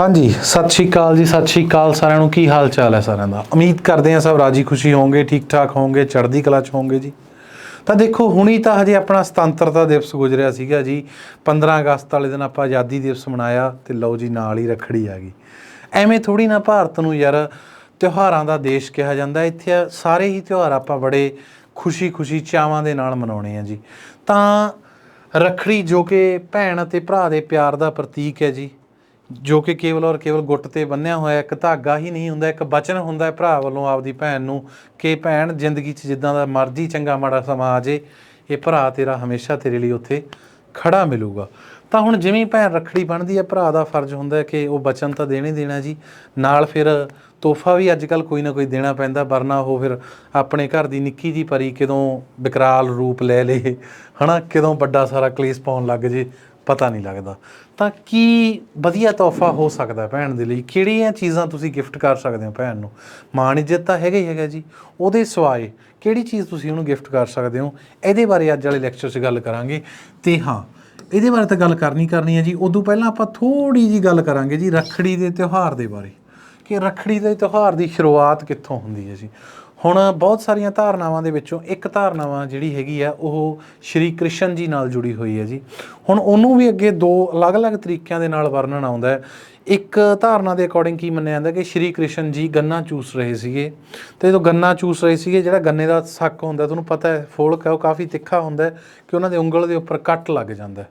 ਹਾਂਜੀ, ਸਤਿ ਸ਼੍ਰੀ ਅਕਾਲ ਜੀ, ਸਤਿ ਸ਼੍ਰੀ ਅਕਾਲ ਸਾਰਿਆਂ ਨੂੰ। ਕੀ ਹਾਲ ਚਾਲ ਹੈ ਸਾਰਿਆਂ ਦਾ? ਉਮੀਦ ਕਰਦੇ ਹਾਂ ਸਭ ਰਾਜੀ ਖੁਸ਼ੀ ਹੋਵੋਗੇ ਠੀਕ ਠਾਕ ਹੋਵੋਗੇ ਚੜ੍ਹਦੀ ਕਲਾ ਚ ਹੋਵੋਗੇ ਜੀ। ਤਾਂ ਦੇਖੋ, ਹੁਣੀ ਤਾਂ ਹਜੇ ਆਪਣਾ ਸੁਤੰਤਰਤਾ ਦਿਵਸ ਗੁਜ਼ਰਿਆ ਸੀਗਾ ਜੀ। 15 ਅਗਸਤ ਵਾਲੇ ਦਿਨ ਆਪਾਂ ਆਜ਼ਾਦੀ ਦਿਵਸ ਮਨਾਇਆ ਤੇ ਲਓ ਜੀ, ਨਾਲ ਹੀ ਰੱਖੜੀ ਆ ਗਈ। ਐਵੇਂ ਥੋੜੀ ਨਾ ਭਾਰਤ ਨੂੰ ਯਾਰ ਤਿਉਹਾਰਾਂ ਦਾ ਦੇਸ਼ ਕਿਹਾ ਜਾਂਦਾ। ਇੱਥੇ ਸਾਰੇ ਹੀ ਤਿਉਹਾਰ ਆਪਾਂ ਬੜੇ ਖੁਸ਼ੀ-ਖੁਸ਼ੀ ਚਾਵਾਂ ਦੇ ਨਾਲ ਮਨਾਉਣੇ ਆ ਜੀ। ਤਾਂ ਰੱਖੜੀ ਜੋ ਕਿ ਭੈਣ ਅਤੇ ਭਰਾ ਦੇ ਪਿਆਰ ਦਾ ਪ੍ਰਤੀਕ ਹੈ ਜੀ। ਜੋ ਕਿ ਕੇਵਲ ਔਰ ਕੇਵਲ ਗੁੱਟ ਤੇ ਬੰਨਿਆ ਹੋਇਆ ਇੱਕ ਧਾਗਾ ਹੀ ਨਹੀਂ ਹੁੰਦਾ, ਇੱਕ ਬਚਨ ਹੁੰਦਾ ਹੈ ਭਰਾ ਵੱਲੋਂ ਆਪਦੀ ਭੈਣ ਨੂੰ ਕਿ ਭੈਣ, ਜ਼ਿੰਦਗੀ 'ਚ ਜਿੱਦਾਂ ਦਾ ਮਰਜ਼ੀ ਚੰਗਾ ਮਾੜਾ ਸਮਾਂ ਆ ਜੇ ਇਹ ਭਰਾ ਤੇਰਾ ਹਮੇਸ਼ਾ ਤੇਰੇ ਲਈ ਉੱਥੇ ਖੜਾ ਮਿਲੂਗਾ। ਤਾਂ ਹੁਣ ਜਿਵੇਂ ਭੈਣ ਰੱਖੜੀ ਬਣਦੀ ਹੈ, ਭਰਾ ਦਾ ਫਰਜ਼ ਹੁੰਦਾ ਹੈ ਕਿ ਉਹ ਬਚਨ ਤਾਂ ਦੇਣੇ ਦੇਣਾ ਜੀ। ਨਾਲ ਫਿਰ ਤੋਹਫਾ ਵੀ ਅੱਜ ਕੱਲ ਕੋਈ ਨਾ ਕੋਈ ਦੇਣਾ ਪੈਂਦਾ, ਵਰਨਾ ਉਹ ਫਿਰ ਆਪਣੇ ਘਰ ਦੀ ਨਿੱਕੀ ਜੀ ਪਰੀ ਕਿਦੋਂ ਵਿਕਰਾਲ ਰੂਪ ਲੈ ਲੇ, ਹਨਾ? ਕਿਦੋਂ ਵੱਡਾ ਸਾਰਾ ਕਲੇਸ਼ ਪਾਉਣ ਲੱਗ ਜੇ ਪਤਾ ਨਹੀਂ ਲੱਗਦਾ। ਤਾਂ ਕੀ ਵਧੀਆ ਤੋਹਫਾ ਹੋ ਸਕਦਾ ਭੈਣ ਦੇ ਲਈ? ਕਿਹੜੀਆਂ ਚੀਜ਼ਾਂ ਤੁਸੀਂ ਗਿਫਟ ਕਰ ਸਕਦੇ ਹੋ ਭੈਣ ਨੂੰ? ਮਾਣ ਇੱਜ਼ਤ ਤਾਂ ਹੈਗਾ ਹੀ ਹੈਗਾ ਜੀ। ਉਹਦੇ ਸਿਵਾਏ ਕਿਹੜੀ ਚੀਜ਼ ਤੁਸੀਂ ਉਹਨੂੰ ਗਿਫਟ ਕਰ ਸਕਦੇ ਹੋ? ਇਹਦੇ ਬਾਰੇ ਅੱਜ ਵਾਲੇ ਲੈਕਚਰ 'ਚ ਗੱਲ ਕਰਾਂਗੇ। ਤੇ ਹਾਂ, ਇਹਦੇ ਬਾਰੇ ਤਾਂ ਗੱਲ ਕਰਨੀ ਕਰਨੀ ਹੈ ਜੀ। ਉਦੋਂ ਪਹਿਲਾਂ ਆਪਾਂ ਥੋੜੀ ਜੀ ਗੱਲ ਕਰਾਂਗੇ ਜੀ ਰੱਖੜੀ ਦੇ ਤਿਉਹਾਰ ਦੇ ਬਾਰੇ। ਕਿ ਰੱਖੜੀ ਦੇ ਤਿਉਹਾਰ ਦੀ ਸ਼ੁਰੂਆਤ ਕਿੱਥੋਂ ਹੁੰਦੀ ਹੈ ਜੀ? ਹੁਣ ਬਹੁਤ ਸਾਰੀਆਂ ਧਾਰਨਾਵਾਂ ਦੇ ਵਿੱਚੋਂ ਇੱਕ ਧਾਰਨਾਵਾ ਜਿਹੜੀ ਹੈਗੀ ਆ, ਉਹ ਸ਼੍ਰੀ ਕ੍ਰਿਸ਼ਨ ਜੀ ਨਾਲ ਜੁੜੀ ਹੋਈ ਹੈ ਜੀ। ਹੁਣ ਉਹਨੂੰ ਵੀ ਅੱਗੇ ਦੋ ਅਲੱਗ-ਅਲੱਗ ਤਰੀਕਿਆਂ ਦੇ ਨਾਲ ਵਰਣਨ ਆਉਂਦਾ ਹੈ। ਇੱਕ ਧਾਰਨਾ ਦੇ ਅਕੋਰਡਿੰਗ ਕੀ ਮੰਨਿਆ ਜਾਂਦਾ ਕਿ ਸ਼੍ਰੀ ਕ੍ਰਿਸ਼ਨ ਜੀ ਗੰਨਾ ਚੂਸ ਰਹੇ ਸੀਗੇ। ਤੇ ਜਦੋਂ ਗੰਨਾ ਚੂਸ ਰਹੇ ਸੀਗੇ, ਜਿਹੜਾ ਗੰਨੇ ਦਾ ਸੱਕ ਹੁੰਦਾ, ਤੁਹਾਨੂੰ ਪਤਾ ਹੈ, ਫੋਲਕ ਹੈ, ਉਹ ਕਾਫੀ ਤਿੱਖਾ ਹੁੰਦਾ ਕਿ ਉਹਨਾਂ ਦੇ ਉਂਗਲ ਦੇ ਉੱਪਰ ਕੱਟ ਲੱਗ ਜਾਂਦਾ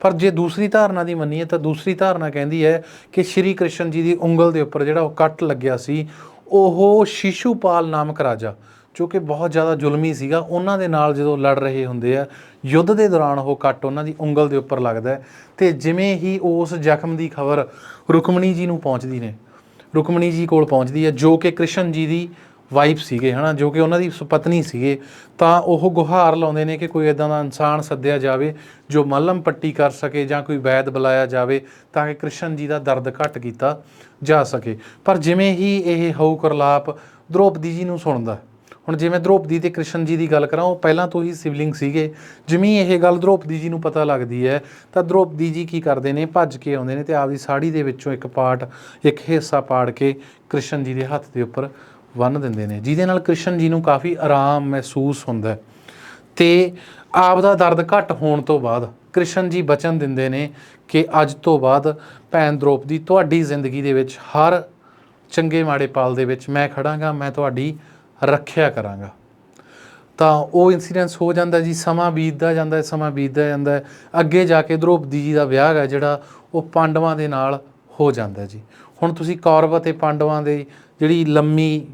ਪਰ ਜੇ ਦੂਸਰੀ ਧਾਰਨਾ ਦੀ ਮੰਨੀਏ ਤਾਂ ਦੂਸਰੀ ਧਾਰਨਾ ਕਹਿੰਦੀ ਹੈ ਕਿ ਸ਼੍ਰੀ ਕ੍ਰਿਸ਼ਨ ਜੀ ਦੀ ਉਂਗਲ ਦੇ ਉੱਪਰ ਜਿਹੜਾ ਉਹ ਕੱਟ ਲੱਗਿਆ ਸੀ ਉਹ ਸ਼ੀਸ਼ੂਪਾਲ ਨਾਮਕ ਰਾਜਾ, ਜੋ ਕਿ ਬਹੁਤ ਜ਼ਿਆਦਾ ਜ਼ੁਲਮੀ ਸੀਗਾ, ਉਹਨਾਂ ਦੇ ਨਾਲ ਜਦੋਂ ਲੜ ਰਹੇ ਹੁੰਦੇ ਆ, ਯੁੱਧ ਦੇ ਦੌਰਾਨ ਉਹ ਕੱਟ ਉਹਨਾਂ ਦੀ ਉਂਗਲ ਦੇ ਉੱਪਰ ਲੱਗਦਾ ਹੈ ਤੇ ਜਿਵੇਂ ਹੀ ਉਸ ਜ਼ਖਮ ਦੀ ਖਬਰ ਰੁਕਮਣੀ ਜੀ ਨੂੰ ਪਹੁੰਚਦੀ ਨੇ, ਰੁਕਮਣੀ ਜੀ ਕੋਲ ਪਹੁੰਚਦੀ ਹੈ, ਜੋ ਕਿ ਕ੍ਰਿਸ਼ਨ ਜੀ ਦੀ ਵਾਈਫ ਸੀਗੇ, ਹਨਾ, ਜੋ ਕਿ ਉਹਨਾਂ ਦੀ ਸੁਪਤਨੀ ਸੀਗੇ, ਤਾਂ ਉਹ ਗੁਹਾਰ ਲਾਉਂਦੇ ਨੇ ਕਿ ਕੋਈ ਇਦਾਂ ਦਾ ਇਨਸਾਨ ਸੱਦਿਆ ਜਾਵੇ ਜੋ ਮਲਮ ਪੱਟੀ ਕਰ ਸਕੇ ਜਾਂ ਕੋਈ ਵੈਦ ਬੁਲਾਇਆ ਜਾਵੇ ਤਾਂ ਕਿ ਕ੍ਰਿਸ਼ਨ ਜੀ ਦਾ ਦਰਦ ਘਟ ਕੀਤਾ ਜਾ ਸਕੇ। ਪਰ ਜਿਵੇਂ ਹੀ ਇਹ ਹਉ ਕਰਲਾਪ ਦ੍ਰੋਪਦੀ ਜੀ ਨੂੰ ਸੁਣਦਾ, ਹੁਣ ਜਿਵੇਂ ਦ੍ਰੋਪਦੀ ਤੇ ਕ੍ਰਿਸ਼ਨ ਜੀ ਦੀ ਗੱਲ ਕਰਾਂ, ਉਹ ਪਹਿਲਾਂ ਤੋਂ ਹੀ ਸਿਵਲਿੰਗ ਸੀਗੇ, ਜਿਵੇਂ ਇਹ ਗੱਲ ਦ੍ਰੋਪਦੀ ਜੀ ਨੂੰ ਪਤਾ ਲੱਗਦੀ ਹੈ, ਤਾਂ ਦ੍ਰੋਪਦੀ ਜੀ ਕੀ ਕਰਦੇ ਨੇ, ਭੱਜ ਕੇ ਆਉਂਦੇ ਨੇ ਤੇ ਆਪਦੀ ਸਾੜੀ ਦੇ ਵਿੱਚੋਂ ਇੱਕ ਪਾਰਟ ਇੱਕ ਹਿੱਸਾ ਪਾੜ ਕੇ ਕ੍ਰਿਸ਼ਨ ਜੀ ਦੇ ਹੱਥ ਦੇ ਉੱਪਰ ਬੰਨ੍ਹ ਦਿੰਦੇ ਨੇ, ਜਿਹਦੇ ਨਾਲ ਕ੍ਰਿਸ਼ਨ ਜੀ ਨੂੰ ਕਾਫੀ ਆਰਾਮ ਮਹਿਸੂਸ ਹੁੰਦਾ ਹੈ। ਤੇ ਆਪ ਦਾ ਦਰਦ ਘਟ ਹੋਣ ਤੋਂ ਬਾਅਦ ਕ੍ਰਿਸ਼ਨ ਜੀ ਬਚਨ ਦਿੰਦੇ ਨੇ ਕਿ ਅੱਜ ਤੋਂ ਬਾਅਦ ਭੈਣ ਦ੍ਰੋਪਦੀ ਤੁਹਾਡੀ ਜ਼ਿੰਦਗੀ ਦੇ ਵਿੱਚ ਹਰ ਚੰਗੇ ਮਾੜੇ ਪਾਲ ਦੇ ਵਿੱਚ ਮੈਂ ਖੜਾਂਗਾ, ਮੈਂ ਤੁਹਾਡੀ ਰੱਖਿਆ ਕਰਾਂਗਾ। ਤਾਂ ਉਹ ਇਨਸੀਡੈਂਸ ਹੋ ਜਾਂਦਾ ਜੀ, ਸਮਾਂ ਬੀਤਦਾ ਜਾਂਦਾ ਹੈ ਸਮਾਂ ਬੀਤਦਾ ਜਾਂਦਾ ਹੈ। ਅੱਗੇ ਜਾ ਕੇ ਦ੍ਰੋਪਦੀ ਜੀ ਦਾ ਵਿਆਹ ਹੈ ਜਿਹੜਾ ਉਹ ਪਾਂਡਵਾਂ ਦੇ ਨਾਲ ਹੋ ਜਾਂਦਾ ਜੀ। ਹੁਣ ਤੁਸੀਂ ਕੌਰਵ ਅਤੇ ਪਾਂਡਵਾਂ ਦੇ ਜਿਹੜੀ ਲੰਮੀ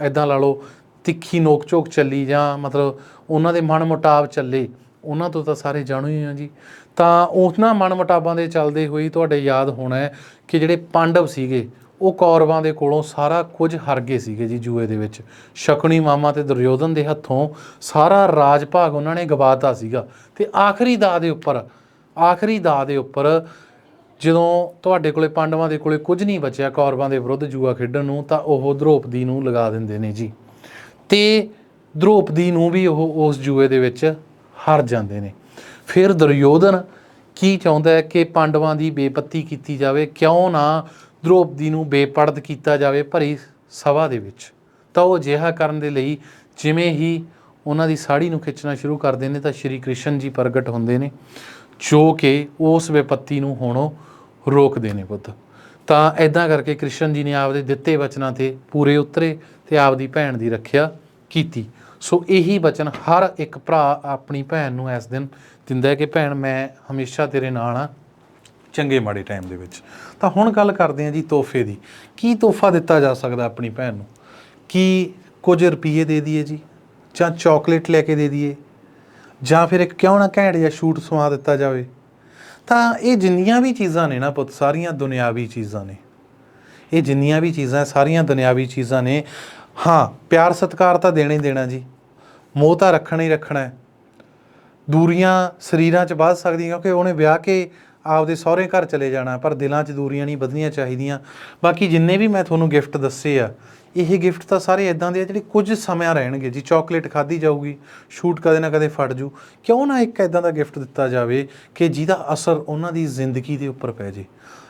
ਐਦਾਂ ਲਾ ਲਓ, ਤਿੱਖੀ ਨੋਕ ਝੋਕ ਚੱਲੀ ਜਾਂ ਮਤਲਬ ਉਹਨਾਂ ਦੇ ਮਨ ਮੁਟਾਵ ਚੱਲੇ, ਉਹਨਾਂ ਤੋਂ ਤਾਂ ਸਾਰੇ ਜਾਣੂ ਹੀ ਆ ਜੀ। ਤਾਂ ਉਹਨਾਂ ਮਨ ਮੁਟਾਵਾਂ ਦੇ ਚੱਲਦੇ ਹੋਈ ਤੁਹਾਡੇ ਯਾਦ ਹੋਣਾ ਹੈ ਕਿ ਜਿਹੜੇ ਪਾਂਡਵ ਸੀਗੇ, ਉਹ ਕੌਰਵਾਂ ਦੇ ਕੋਲੋਂ ਸਾਰਾ ਕੁਝ ਹਰ ਗਏ ਸੀਗੇ ਜੀ ਜੂਏ ਦੇ ਵਿੱਚ। ਸ਼ਕੁਨੀ ਮਾਮਾ ਤੇ ਦੁਰਯੋਧਨ ਦੇ ਹੱਥੋਂ ਸਾਰਾ ਰਾਜ ਭਾਗ ਉਹਨਾਂ ਨੇ ਗਵਾਤਾ ਸੀਗਾ। ਤੇ ਆਖਰੀ ਦਾ ਦੇ ਉੱਪਰ, ਆਖਰੀ ਦਾ ਦੇ ਉੱਪਰ ਜਦੋਂ ਤੁਹਾਡੇ ਕੋਲੇ ਪਾਂਡਵਾਂ ਦੇ ਕੋਲੇ ਕੁਝ ਨਹੀਂ ਬਚਿਆ, ਕੌਰਵਾਂ ਦੇ ਵਿਰੁੱਧ ਜੂਆ ਖੇਡਣ ਨੂੰ, ਤਾਂ ਉਹ ਦ੍ਰੋਪਦੀ ਨੂੰ ਲਗਾ ਦਿੰਦੇ ਨੇ ਜੀ। ਤੇ ਦ੍ਰੋਪਦੀ ਨੂੰ ਵੀ ਉਹ ਉਸ ਜੂਏ ਦੇ ਵਿੱਚ ਹਾਰ ਜਾਂਦੇ ਨੇ। ਫਿਰ ਦੁਰਯੋਧਨ ਕੀ ਚਾਹੁੰਦਾ ਹੈ ਕਿ ਪਾਂਡਵਾਂ ਦੀ ਬੇਪੱਤੀ ਕੀਤੀ ਜਾਵੇ? ਕਿਉਂ ਨਾ ਦ੍ਰੋਪਦੀ ਨੂੰ ਬੇਪਰਦ ਕੀਤਾ ਜਾਵੇ ਭਰੀ ਸਭਾ ਦੇ ਵਿੱਚ? ਤਾਂ ਉਹ ਅਜਿਹਾ ਕਰਨ ਦੇ ਲਈ ਜਿਵੇਂ ਹੀ ਉਹਨਾਂ ਦੀ ਸਾੜੀ ਨੂੰ ਖਿੱਚਣਾ ਸ਼ੁਰੂ ਕਰਦੇ ਨੇ, ਤਾਂ ਸ਼੍ਰੀ ਕ੍ਰਿਸ਼ਨ ਜੀ ਪ੍ਰਗਟ ਹੁੰਦੇ ਨੇ, ਜੋ ਕਿ ਉਸ ਵਿਪੱਤੀ ਨੂੰ ਹੋਣੋਂ ਰੋਕਦੇ ਨੇ ਪੁੱਤ। ਤਾਂ ਐਦਾਂ ਕਰਕੇ ਕ੍ਰਿਸ਼ਨ ਜੀ ਨੇ ਆਪਦੇ ਦਿੱਤੇ ਵਚਨਾਂ ਤੇ ਪੂਰੇ ਉਤਰੇ ਤੇ ਆਪਦੀ ਭੈਣ ਦੀ ਰੱਖਿਆ ਕੀਤੀ। ਸੋ ਇਹੀ ਵਚਨ ਹਰ ਇੱਕ ਭਰਾ ਆਪਣੀ ਭੈਣ ਨੂੰ ਇਸ ਦਿਨ ਦਿੰਦਾ ਹੈ ਕਿ ਭੈਣ, ਮੈਂ ਹਮੇਸ਼ਾ ਤੇਰੇ ਨਾਲ ਆ ਚੰਗੇ ਮਾੜੇ ਟਾਈਮ ਦੇ ਵਿੱਚ। ਤਾਂ ਹੁਣ ਗੱਲ ਕਰਦੇ ਹਾਂ ਜੀ ਤੋਹਫੇ ਦੀ। ਕੀ ਤੋਹਫਾ ਦਿੱਤਾ ਜਾ ਸਕਦਾ ਆਪਣੀ ਭੈਣ ਨੂੰ? ਕੀ ਕੁਝ ਰੁਪਏ ਦੇ ਦਈਏ ਜੀ? ਜਾਂ ਚਾਕਲੇਟ ਲੈ ਕੇ ਦੇ ਦਈਏ? ਜਾਂ ਫਿਰ ਇੱਕ ਕਿਉਂ ਨਾ ਘੈਂਟ ਜਾਂ ਸ਼ੂਟ ਸਵਾ ਦਿੱਤਾ ਜਾਵੇ? ਤਾਂ ਇਹ ਜਿੰਨੀਆਂ ਵੀ ਚੀਜ਼ਾਂ ਨੇ ਨਾ ਪੁੱਤ, ਸਾਰੀਆਂ ਦੁਨਿਆਵੀ ਚੀਜ਼ਾਂ ਨੇ। ਇਹ ਜਿੰਨੀਆਂ ਵੀ ਚੀਜ਼ਾਂ, ਸਾਰੀਆਂ ਦੁਨਿਆਵੀ ਚੀਜ਼ਾਂ ਨੇ। ਹਾਂ, ਪਿਆਰ ਸਤਿਕਾਰ ਤਾਂ ਦੇਣਾ ਹੀ ਦੇਣਾ ਜੀ। ਮੋਹ ਤਾਂ ਰੱਖਣਾ ਹੀ ਰੱਖਣਾ ਹੈ। ਦੂਰੀਆਂ ਸਰੀਰਾਂ 'ਚ ਵੱਧ ਸਕਦੀਆਂ ਕਿਉਂਕਿ ਉਹਨੇ ਵਿਆਹ ਕੇ ਆਪਦੇ ਸਹੁਰੇ ਘਰ ਚਲੇ ਜਾਣਾ, ਪਰ ਦਿਲਾਂ 'ਚ ਦੂਰੀਆਂ ਨਹੀਂ ਵਧਣੀਆਂ ਚਾਹੀਦੀਆਂ। ਬਾਕੀ ਜਿੰਨੇ ਵੀ ਮੈਂ ਤੁਹਾਨੂੰ ਗਿਫਟ ਦੱਸੇ ਆ, ਇਹ ਗਿਫਟ ਤਾਂ ਸਾਰੇ ਇਦਾਂ ਦੇ ਆ ਜਿਹੜੇ ਕੁਝ ਸਮਾਂ ਰਹਿਣਗੇ। ਜੀ ਚਾਕਲੇਟ ਖਾਧੀ ਜਾਊਗੀ ਸ਼ੂਟ ਕਦੇ ਨਾ ਕਦੇ ਫਟ ਜੂ। ਕਿਉਂ ਨਾ ਇੱਕ ਇਦਾਂ ਦਾ ਗਿਫਟ ਦਿੱਤਾ ਜਾਵੇ ਕਿ ਜਿਹਦਾ ਅਸਰ ਉਹਨਾਂ ਦੀ ਜ਼ਿੰਦਗੀ ਦੇ ਉੱਪਰ ਪੈ ਜੇ।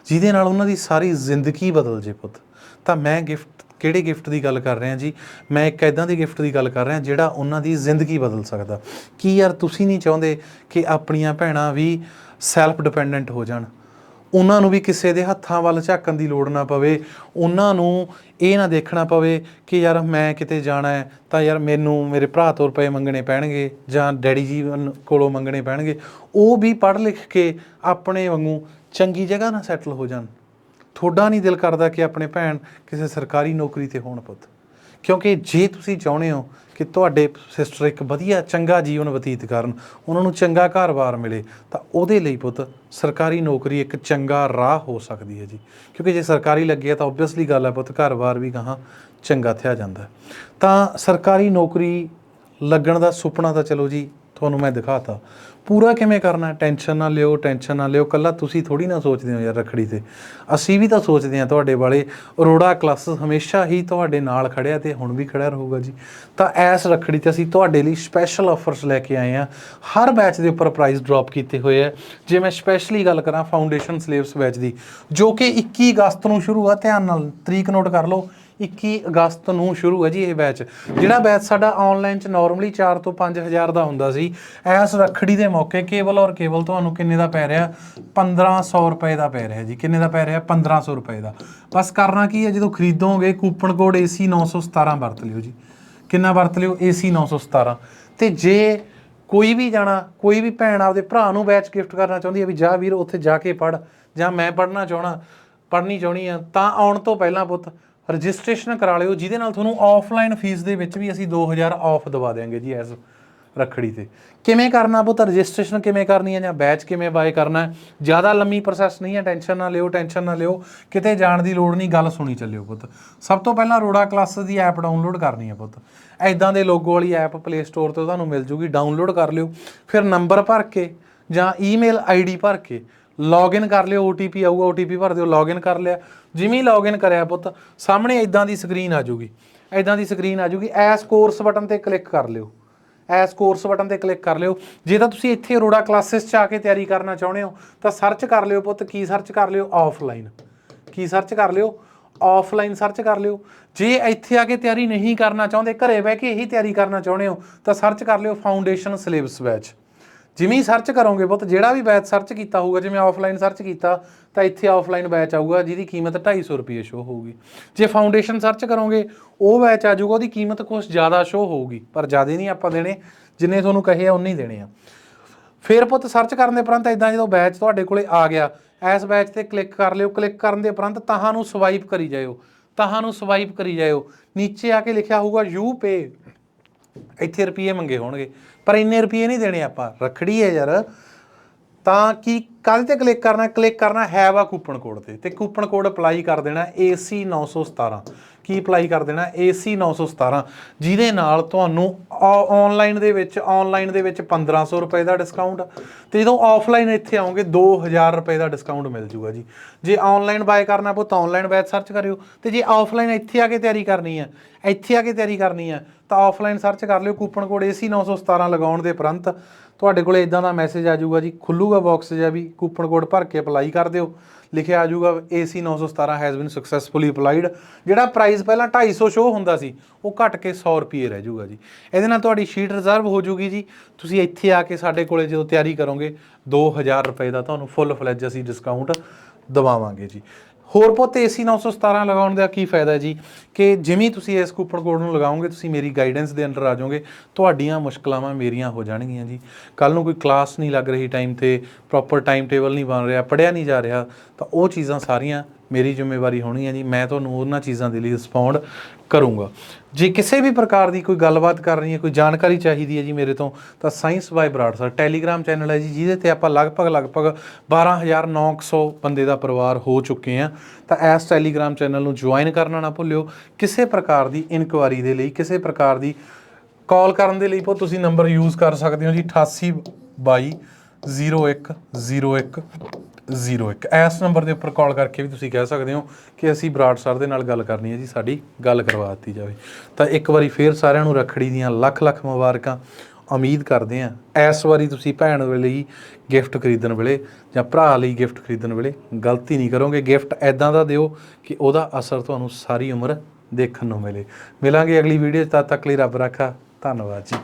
ਜਿਹਦੇ ਨਾਲ ਉਹਨਾਂ ਦੀ ਸਾਰੀ ਜ਼ਿੰਦਗੀ ਬਦਲ ਜੇ ਪੁੱਤ। ਤਾਂ ਮੈਂ ਗਿਫਟ ਕਿਹੜੇ ਗਿਫਟ ਦੀ ਗੱਲ ਕਰ ਰਿਹਾ ਜੀ? ਮੈਂ ਇੱਕ ਇਦਾਂ ਦੀ ਗਿਫਟ ਦੀ ਗੱਲ ਕਰ ਰਿਹਾ ਜਿਹੜਾ ਉਹਨਾਂ ਦੀ ਜ਼ਿੰਦਗੀ ਬਦਲ ਸਕਦਾ। ਕੀ ਯਾਰ ਤੁਸੀਂ ਨਹੀਂ ਚਾਹੁੰਦੇ ਕਿ ਆਪਣੀਆਂ ਭੈਣਾਂ ਵੀ ਸੈਲਫ ਡਿਪੈਂਡੈਂਟ ਹੋ ਜਾਣ? ਉਹਨਾਂ ਨੂੰ ਵੀ ਕਿਸੇ ਦੇ ਹੱਥਾਂ ਵੱਲ ਝਾਕਣ ਦੀ ਲੋੜ ਨਾ ਪਵੇ। ਉਹਨਾਂ ਨੂੰ ਇਹ ਨਾ ਦੇਖਣਾ ਪਵੇ ਕਿ ਯਾਰ ਮੈਂ ਕਿਤੇ ਜਾਣਾ ਹੈ ਤਾਂ ਯਾਰ ਮੈਨੂੰ ਮੇਰੇ ਭਰਾ ਤੋਂ ਰੁਪਏ ਮੰਗਣੇ ਪੈਣਗੇ ਜਾਂ ਡੈਡੀ ਜੀ ਕੋਲੋਂ ਮੰਗਣੇ ਪੈਣਗੇ। ਉਹ ਵੀ ਪੜ੍ਹ ਲਿਖ ਕੇ ਆਪਣੇ ਵਾਂਗੂ ਚੰਗੀ ਜਗ੍ਹਾ ਨਾਲ ਸੈਟਲ ਹੋ ਜਾਣ। ਤੁਹਾਡਾ ਨਹੀਂ ਦਿਲ ਕਰਦਾ ਕਿ ਆਪਣੇ ਭੈਣ ਕਿਸੇ ਸਰਕਾਰੀ ਨੌਕਰੀ ਤੇ ਹੋਣ ਪੁੱਤ। ਕਿਉਂਕਿ ਜੇ ਤੁਸੀਂ ਚਾਹੁੰਦੇ ਹੋ ਕਿ ਤੁਹਾਡੇ ਸਿਸਟਰ ਇੱਕ ਵਧੀਆ ਚੰਗਾ ਜੀਵਨ ਬਤੀਤ ਕਰਨ, ਉਹਨਾਂ ਨੂੰ ਚੰਗਾ ਘਰ-ਬਾਰ ਮਿਲੇ, ਤਾਂ ਉਹਦੇ ਲਈ ਪੁੱਤ ਸਰਕਾਰੀ ਨੌਕਰੀ ਇੱਕ ਚੰਗਾ ਰਾਹ ਹੋ ਸਕਦੀ ਹੈ ਜੀ। ਕਿਉਂਕਿ ਜੇ ਸਰਕਾਰੀ ਲੱਗੀ ਹੈ ਤਾਂ ਆਬਵੀਅਸਲੀ ਗੱਲ ਹੈ ਪੁੱਤ, ਘਰ-ਬਾਰ ਵੀ ਗਾਹਾਂ ਚੰਗਾ ਥਿਆ ਜਾਂਦਾ। ਤਾਂ ਸਰਕਾਰੀ ਨੌਕਰੀ ਲੱਗਣ ਦਾ ਸੁਪਨਾ ਤਾਂ ਚਲੋ ਜੀ ਤੁਹਾਨੂੰ ਮੈਂ ਦਿਖਾਤਾ। ਪੂਰਾ ਕਿਵੇਂ ਕਰਨਾ ਟੈਨਸ਼ਨ ਨਾ ਲਿਓ ਟੈਨਸ਼ਨ ਨਾ ਲਿਓ। ਕੱਲਾ ਤੁਸੀਂ ਥੋੜੀ ਨਾ ਸੋਚਦੇ ਹੋ ਯਾਰ ਰਖੜੀ ਤੇ। ਅਸੀਂ ਵੀ ਤਾਂ ਸੋਚਦੇ ਹਾਂ ਤੁਹਾਡੇ ਵਾਲੇ। ਅਰੋੜਾ ਕਲਾਸਿਸ ਹਮੇਸ਼ਾ ਹੀ ਤੁਹਾਡੇ ਨਾਲ ਖੜਿਆ ਤੇ ਹੁਣ ਵੀ ਖੜਿਆ ਰਹੂਗਾ ਜੀ। ਤਾਂ ਐਸ ਰਖੜੀ ਤੇ ਅਸੀਂ ਤੁਹਾਡੇ ਲਈ ਸਪੈਸ਼ਲ ਆਫਰਸ ਲੈ ਕੇ ਆਏ ਹਾਂ। ਹਰ ਬੈਚ ਦੇ ਉੱਪਰ ਪ੍ਰਾਈਸ ਡ੍ਰੌਪ ਕੀਤੇ ਹੋਏ ਆ ਜੇ ਮੈਂ ਸਪੈਸ਼ਲੀ ਗੱਲ ਕਰਾਂ ਫਾਊਂਡੇਸ਼ਨ ਸਿਲੇਬਸ ਬੈਚ ਦੀ, ਜੋ ਕਿ 21 ਅਗਸਤ ਨੂੰ ਸ਼ੁਰੂ ਆ, ਧਿਆਨ ਨਾਲ ਤਰੀਕ ਨੋਟ ਕਰ ਲਓ। 21 ਅਗਸਤ ਨੂੰ ਸ਼ੁਰੂ ਹੈ ਜੀ ਇਹ ਬੈਚ ਜਿਹੜਾ ਬੈਚ ਸਾਡਾ ਆਨਲਾਈਨ ਚ ਨਾਰਮਲੀ 4 ਤੋਂ 5000 ਦਾ ਹੁੰਦਾ ਸੀ, ਐਸ ਰੱਖੜੀ ਦੇ ਮੌਕੇ ਕੇਵਲ ਔਰ ਕੇਵਲ ਤੁਹਾਨੂੰ ਕਿੰਨੇ ਦਾ ਪੈ ਰਿਹਾ? 1500 ਰੁਪਏ ਦਾ ਪੈ ਰਿਹਾ ਜੀ। ਕਿੰਨੇ ਦਾ ਪੈ ਰਿਹਾ? 1500 ਰੁਪਏ ਦਾ। ਬਸ ਕਰਨਾ ਕੀ ਹੈ, ਜਦੋਂ ਖਰੀਦੋਗੇ ਕੂਪਨ ਕੋਡ AC 917 ਵਰਤ ਲਿਓ ਜੀ। ਕਿੰਨਾ ਵਰਤ ਲਿਓ? AC 917 ਤੇ ਜੇ ਕੋਈ ਵੀ ਜਾਣਾ, ਕੋਈ ਵੀ ਭੈਣ ਆਪਦੇ ਭਰਾ ਨੂੰ ਬੈਚ ਗਿਫਟ ਕਰਨਾ ਚਾਹੁੰਦੀ ਹੈ ਵੀ ਜਾ ਵੀਰ, ਉੱਥੇ ਜਾ ਕੇ ਪੜ ਜਾਂ ਮੈਂ ਪੜਨਾ ਚਾਹਣਾ ਪੜਨੀ ਚਾਹਣੀ ਆ ਤਾਂ ਆਉਣ ਤੋਂ ਪਹਿਲਾਂ ਪੁੱਤ ਰਜਿਸਟ੍ਰੇਸ਼ਨ ਕਰਾ ਲਿਓ, ਜਿਹਦੇ ਨਾਲ ਤੁਹਾਨੂੰ ਆਫਲਾਈਨ ਫੀਸ ਦੇ ਵਿੱਚ ਵੀ ਅਸੀਂ 2000 ਆਫ ਦਵਾ ਦੇਵਾਂਗੇ ਜੀ ਐਸ ਰੱਖੜੀ ਤੇ। ਕਿਵੇਂ ਕਰਨਾ ਪੁੱਤ? ਰਜਿਸਟ੍ਰੇਸ਼ਨ ਕਿਵੇਂ ਕਰਨੀ ਹੈ ਜਾਂ ਬੈਚ ਕਿਵੇਂ ਬਾਏ ਕਰਨਾ ਹੈ? ਜ਼ਿਆਦਾ ਲੰਮੀ ਪ੍ਰੋਸੈਸ ਨਹੀਂ ਹੈ ਟੈਨਸ਼ਨ ਨਾ ਲਿਓ ਟੈਨਸ਼ਨ ਨਾ ਲਿਓ। ਕਿਤੇ ਜਾਣ ਦੀ ਲੋੜ ਨਹੀਂ, ਗੱਲ ਸੁਣੀ ਚੱਲਿਓ ਪੁੱਤ। ਸਭ ਤੋਂ ਪਹਿਲਾਂ ਰੋੜਾ ਕਲਾਸਿਸ ਦੀ ਐਪ ਡਾਊਨਲੋਡ ਕਰਨੀ ਹੈ ਪੁੱਤ। ਐਦਾਂ ਦੇ ਲੋਗੋ ਵਾਲੀ ਐਪ ਪਲੇ ਸਟੋਰ ਤੋਂ ਤੁਹਾਨੂੰ ਮਿਲ ਜੂਗੀ ਡਾਊਨਲੋਡ ਕਰ ਲਿਓ। ਫਿਰ ਨੰਬਰ ਭਰ ਕੇ ਜਾਂ ਈਮੇਲ ਆਈਡੀ ਭਰ ਕੇ ਲੌਗਇਨ ਕਰ ਲਿਓ OTP ਆਊਗਾ OTP ਭਰ ਦਿਓ ਲੌਗਇਨ ਕਰ ਲਿਆ। ਜਿਵੇਂ ਹੀ ਲੌਗਇਨ ਕਰਿਆ ਪੁੱਤ, ਸਾਹਮਣੇ ਇਦਾਂ ਦੀ ਸਕਰੀਨ ਆ ਜਾਊਗੀ। ਇਦਾਂ ਦੀ ਸਕਰੀਨ ਆ ਜਾਊਗੀ। ਐਸ ਕੋਰਸ ਬਟਨ ਤੇ ਕਲਿੱਕ ਕਰ ਲਿਓ। ਐਸ ਕੋਰਸ ਬਟਨ ਤੇ ਕਲਿੱਕ ਕਰ ਲਿਓ। ਜੇ ਤਾਂ ਤੁਸੀਂ ਇੱਥੇ ਅਰੋੜਾ ਕਲਾਸਿਸ ਚ ਆ ਕੇ ਤਿਆਰੀ ਕਰਨਾ ਚਾਹੁੰਦੇ ਹੋ, ਤਾਂ ਸਰਚ ਕਰ ਲਿਓ ਪੁੱਤ। ਕੀ ਸਰਚ ਕਰ ਲਿਓ? ਆਫਲਾਈਨ ਕੀ ਸਰਚ ਕਰ ਲਿਓ? ਆਫਲਾਈਨ ਸਰਚ ਕਰ ਲਿਓ। ਜੇ ਇੱਥੇ ਆ ਕੇ ਤਿਆਰੀ ਨਹੀਂ ਕਰਨਾ ਚਾਹੁੰਦੇ, ਘਰੇ ਬਹਿ ਕੇ ਇਹੀ ਤਿਆਰੀ ਕਰਨਾ ਚਾਹੁੰਦੇ ਹੋ, ਤਾਂ ਸਰਚ ਕਰ ਲਿਓ ਫਾਊਂਡੇਸ਼ਨ ਸਿਲੇਬਸ ਬੈਚ ਜਿਵੇਂ ਹੀ ਸਰਚ ਕਰੋਗੇ ਪੁੱਤ, ਜਿਹੜਾ ਵੀ ਬੈਚ ਸਰਚ ਕੀਤਾ ਹੋਊਗਾ, ਜਿਵੇਂ ਆਫਲਾਈਨ ਸਰਚ ਕੀਤਾ, ਤਾਂ ਇੱਥੇ ਆਫਲਾਈਨ ਬੈਚ ਆਊਗਾ, ਜਿਹਦੀ ਕੀਮਤ 250 ਰੁਪਏ ਸ਼ੋ ਹੋਊਗੀ। ਜੇ ਫਾਊਂਡੇਸ਼ਨ ਸਰਚ ਕਰੋਗੇ, ਉਹ ਬੈਚ ਆ ਜਾਊਗਾ, ਉਹਦੀ ਕੀਮਤ ਕੁਝ ਜ਼ਿਆਦਾ ਸ਼ੋ ਹੋਊਗੀ, ਪਰ ਜ਼ਿਆਦਾ ਨਹੀਂ ਆਪਾਂ ਦੇਣੇ, ਜਿੰਨੇ ਤੁਹਾਨੂੰ ਕਹੇ ਆ ਉਨੇ ਹੀ ਦੇਣੇ ਆ। ਫਿਰ ਪੁੱਤ ਸਰਚ ਕਰਨ ਦੇ ਉਪਰੰਤ ਇਦਾਂ ਜਦੋਂ ਬੈਚ ਤੁਹਾਡੇ ਕੋਲੇ ਆ ਗਿਆ, ਇਸ ਬੈਚ ਤੇ ਕਲਿੱਕ ਕਰ ਲਿਓ ਕਲਿੱਕ ਕਰਨ ਦੇ ਉਪਰੰਤ ਤਾਹਾਂ ਨੂੰ ਸਵਾਈਪ ਕਰੀ ਜਾਇਓ ਤਾਹਾਂ ਨੂੰ ਸਵਾਈਪ ਕਰੀ ਜਾਇਓ। ਨੀਚੇ ਆ ਕੇ ਲਿਖਿਆ ਹੋਊਗਾ ਯੂ ਪੇ ਇੱਥੇ ਰੁਪਏ ਮੰਗੇ ਹੋਣਗੇ। ਪਰ ਇੰਨੇ ਰੁਪਏ ਨਹੀਂ ਦੇਣੇ ਆਪਾਂ ਰਖੜੀ ਹੈ ਯਾਰ। ਤਾਂ ਕਿ ਕਾਹਦੇ ਤੇ ਕਲਿੱਕ ਕਰਨਾ ਕਲਿੱਕ ਕਰਨਾ ਹੈ ਵਾ ਕੂਪਨ ਕੋਡ ਤੇ। ਤੇ ਕੂਪਨ ਕੋਡ ਅਪਲਾਈ ਕਰ ਦੇਣਾ AC 917 ਕੀ ਅਪਲਾਈ ਕਰ ਦੇਣਾ? AC 917 ਜਿਹਦੇ ਨਾਲ ਤੁਹਾਨੂੰ ਆਨਲਾਈਨ ਦੇ ਵਿੱਚ ਆਨਲਾਈਨ ਦੇ ਵਿੱਚ 1500 ਰੁਪਏ ਦਾ ਡਿਸਕਾਊਂਟ ਤੇ ਜਦੋਂ ਆਫਲਾਈਨ ਇੱਥੇ ਆਓਗੇ 2000 ਰੁਪਏ ਦਾ ਡਿਸਕਾਊਂਟ ਮਿਲ ਜੂਗਾ ਜੀ। ਜੇ ਆਨਲਾਈਨ ਬਾਏ ਕਰਨਾ ਪੋ ਤਾਂ ਆਨਲਾਈਨ ਬੈਚ ਸਰਚ ਕਰਿਓ। ਤੇ ਜੇ ਆਫਲਾਈਨ ਇੱਥੇ ਆ ਕੇ ਤਿਆਰੀ ਕਰਨੀ ਹੈ ਇੱਥੇ ਆ ਕੇ ਤਿਆਰੀ ਕਰਨੀ ਹੈ ਤਾਂ ਆਫਲਾਈਨ ਸਰਚ ਕਰ ਲਿਓ। ਕੂਪਨ ਕੋਡ AC 917 ਲਗਾਉਣ ਦੇ ਉਪਰੰਤ ਤੁਹਾਡੇ ਕੋਲੇ ਇਦਾਂ ਦਾ ਮੈਸੇਜ ਆ ਜਾਊਗਾ ਜੀ। ਖੁੱਲੂਗਾ ਬਾਕਸ ਜਿਹਾ ਵੀ। ਕੂਪਨ ਕੋਡ ਭਰ ਕੇ ਅਪਲਾਈ ਕਰ ਦਿਓ। ਲਿਖਿਆ ਆ ਜਾਊਗਾ AC 917 has been successfully applied ਜਿਹੜਾ ਪ੍ਰਾਈਸ ਪਹਿਲਾਂ 250 ਸ਼ੋ ਹੁੰਦਾ ਸੀ, ਉਹ ਘਟ ਕੇ 100 ਰੁਪਏ ਰਹਿ ਜਾਊਗਾ ਜੀ। ਇਹਦੇ ਨਾਲ ਤੁਹਾਡੀ ਸ਼ੀਟ ਰਿਜ਼ਰਵ ਹੋ ਜਾਊਗੀ ਜੀ। ਤੁਸੀਂ ਇੱਥੇ ਆ ਕੇ ਸਾਡੇ ਕੋਲੇ ਜਦੋਂ ਤਿਆਰੀ ਕਰੋਗੇ 2000 ਰੁਪਏ ਦਾ ਤੁਹਾਨੂੰ ਫੁੱਲ ਫਲੈਜ ਅਸੀਂ ਡਿਸਕਾਊਂਟ ਦਵਾਵਾਂਗੇ ਜੀ। ਹੋਰ ਪੁੱਤ AC 917 ਲਗਾਉਣ ਦਾ ਕੀ ਫਾਇਦਾ ਜੀ? ਕਿ ਜਿਵੇਂ ਤੁਸੀਂ ਇਸ ਕੂਪਨ ਕੋਡ ਨੂੰ ਲਗਾਓਗੇ, ਤੁਸੀਂ ਮੇਰੀ ਗਾਈਡੈਂਸ ਦੇ ਅੰਡਰ ਆ ਜਾਓਗੇ, ਤੁਹਾਡੀਆਂ ਮੁਸ਼ਕਲਾਵਾਂ ਮੇਰੀਆਂ ਹੋ ਜਾਣਗੀਆਂ ਜੀ। ਕੱਲ ਨੂੰ ਕੋਈ ਕਲਾਸ ਨਹੀਂ ਲੱਗ ਰਹੀ ਟਾਈਮ ਤੇ ਪ੍ਰੋਪਰ ਟਾਈਮ ਟੇਬਲ ਨਹੀਂ ਬਣ ਰਿਹਾ ਪੜਿਆ ਨਹੀਂ ਜਾ ਰਿਹਾ, ਤਾਂ ਉਹ ਚੀਜ਼ਾਂ ਸਾਰੀਆਂ ਮੇਰੀ ਜ਼ਿੰਮੇਵਾਰੀ ਹੋਣੀ ਹੈ ਜੀ। ਮੈਂ ਤੁਹਾਨੂੰ ਉਹਨਾਂ ਚੀਜ਼ਾਂ ਦੇ ਲਈ ਰਿਸਪੌਂਡ ਕਰੂੰਗਾ। ਜੇ ਕਿਸੇ ਵੀ ਪ੍ਰਕਾਰ ਦੀ ਕੋਈ ਗੱਲਬਾਤ ਕਰਨੀ ਹੈ, ਕੋਈ ਜਾਣਕਾਰੀ ਚਾਹੀਦੀ ਹੈ ਜੀ ਮੇਰੇ ਤੋਂ, ਤਾਂ science by Brar sir. Telegram channel ਹੈ ਜੀ, ਜਿਹਦੇ ਤੇ ਆਪਾਂ ਲਗਭਗ ਲਗਭਗ 12900 ਬੰਦੇ ਦਾ ਪਰਿਵਾਰ ਹੋ ਚੁੱਕੇ ਆ ਤਾਂ ਇਸ ਟੈਲੀਗ੍ਰਾਮ ਚੈਨਲ ਨੂੰ ਜੁਆਇਨ ਕਰਨਾ ਨਾ ਭੁੱਲਿਓ। ਕਿਸੇ ਪ੍ਰਕਾਰ ਦੀ ਇਨਕੁਆਰੀ ਦੇ ਲਈ, ਕਿਸੇ ਪ੍ਰਕਾਰ ਦੀ ਕਾਲ ਕਰਨ ਦੇ ਲਈ ਪੋ ਤੁਸੀਂ ਨੰਬਰ ਯੂਜ਼ ਕਰ ਸਕਦੇ ਹੋ ਜੀ 88 22 01 01 01 ਇਸ ਨੰਬਰ ਦੇ ਉੱਪਰ ਕਾਲ ਕਰਕੇ ਵੀ ਤੁਸੀਂ ਕਹਿ ਸਕਦੇ ਹੋ ਕਿ ਅਸੀਂ ਬਰਾੜ ਸਰ ਦੇ ਨਾਲ ਗੱਲ ਕਰਨੀ ਹੈ ਜੀ, ਸਾਡੀ ਗੱਲ ਕਰਵਾ ਦਿੱਤੀ ਜਾਵੇ। ਤਾਂ ਇੱਕ ਵਾਰੀ ਫੇਰ ਸਾਰਿਆਂ ਨੂੰ ਰੱਖੜੀ ਦੀਆਂ ਲੱਖ ਲੱਖ ਮੁਬਾਰਕਾਂ। ਉਮੀਦ ਕਰਦੇ ਹਾਂ ਇਸ ਵਾਰੀ ਤੁਸੀਂ ਭੈਣ ਲਈ ਗਿਫਟ ਖਰੀਦਣ ਵੇਲੇ ਜਾਂ ਭਰਾ ਲਈ ਗਿਫਟ ਖਰੀਦਣ ਵੇਲੇ ਗਲਤੀ ਨਹੀਂ ਕਰੋਗੇ। ਗਿਫਟ ਐਦਾਂ ਦਾ ਦਿਓ ਕਿ ਉਹਦਾ ਅਸਰ ਤੁਹਾਨੂੰ ਸਾਰੀ ਉਮਰ ਦੇਖਣ ਨੂੰ ਮਿਲੇ। ਮਿਲਾਂਗੇ ਅਗਲੀ ਵੀਡੀਓ 'ਚ। ਤਦ ਤੱਕ ਲਈ ਰੱਬ ਰਾਖਾ। ਧੰਨਵਾਦ ਜੀ।